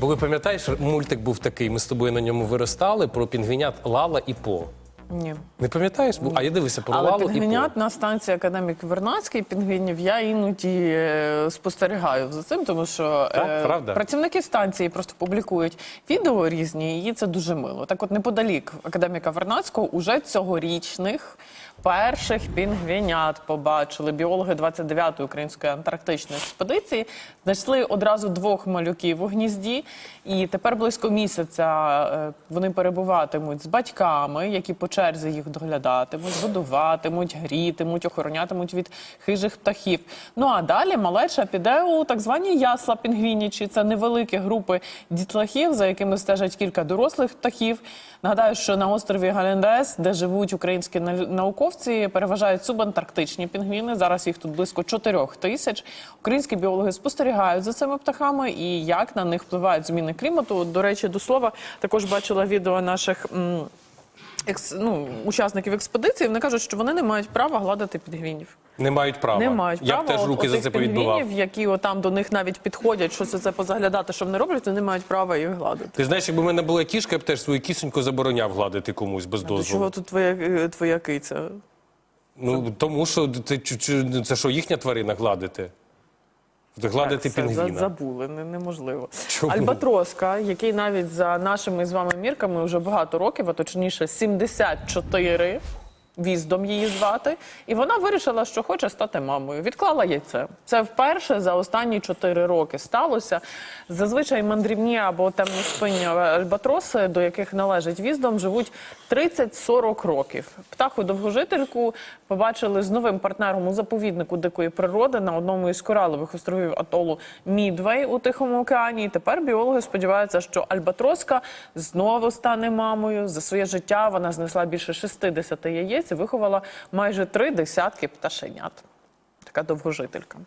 Бо ви пам'ятаєш, мультик був такий, ми з тобою на ньому виростали про пінгвінят Лала і По. Ні. Не пам'ятаєш? А я дивився Але Лалу і По. пінгвінят на станції академік Вернадський пінгвінів я іноді е, спостерігаю за цим, тому що е, Так, правда? працівники станції просто публікують відео різні, і це дуже мило. Так, от неподалік академіка Вернадського уже цьогорічних. Перших пінгвінят побачили біологи 29-ї української антарктичної експедиції. Знайшли одразу двох малюків у гнізді, і тепер близько місяця е, вони перебуватимуть з батьками, які по черзі їх доглядатимуть, годуватимуть, грітимуть, охоронятимуть від хижих птахів. Ну а далі малеча піде у так звані ясла пінгвінічі. Це невеликі групи дітлахів, за якими стежать кілька дорослих птахів. Нагадаю, що на острові Галендес, де живуть українські науковці, переважають субантарктичні пінгвіни. Зараз їх тут близько 4 тисяч. Українські біологи спостерігають за цими птахами і як на них впливають зміни клімату. До речі, до слова, також бачила відео наших. м, Екс, ну, учасників експедиції, вони кажуть, що вони не мають права гладити підгвінів. Не мають права. Не мають Я права. б теж От- руки за це повідбивав. пінгвінів, які отам до них навіть підходять, що це, це позаглядати, що вони роблять, вони не мають права їх гладити. Ти знаєш, якби в мене була кішка, я б теж свою кісоньку забороняв гладити комусь без До дозволу. чого тут твоя, е, твоя киця? Ну тому що чу- це що їхня тварина гладити? Гладити Так, все, пінгвіна. забули, не, неможливо. Чому? Альбатроска, який навіть за нашими з вами мірками вже багато років, а точніше 74, віздом її звати, і вона вирішила, що хоче стати мамою. Відклала яйце. Це вперше за останні 4 роки сталося. Зазвичай мандрівні або темноспинні альбатроси, до яких належить віздом, живуть 30-40 років. Птаху довгожительку побачили з новим партнером у заповіднику дикої природи на одному із коралових островів атолу Мідвей у Тихому океані. І тепер біологи сподіваються, що альбатроска знову стане мамою. За своє життя вона знесла більше 60 яєць і виховала майже три десятки пташенят. Така довгожителька.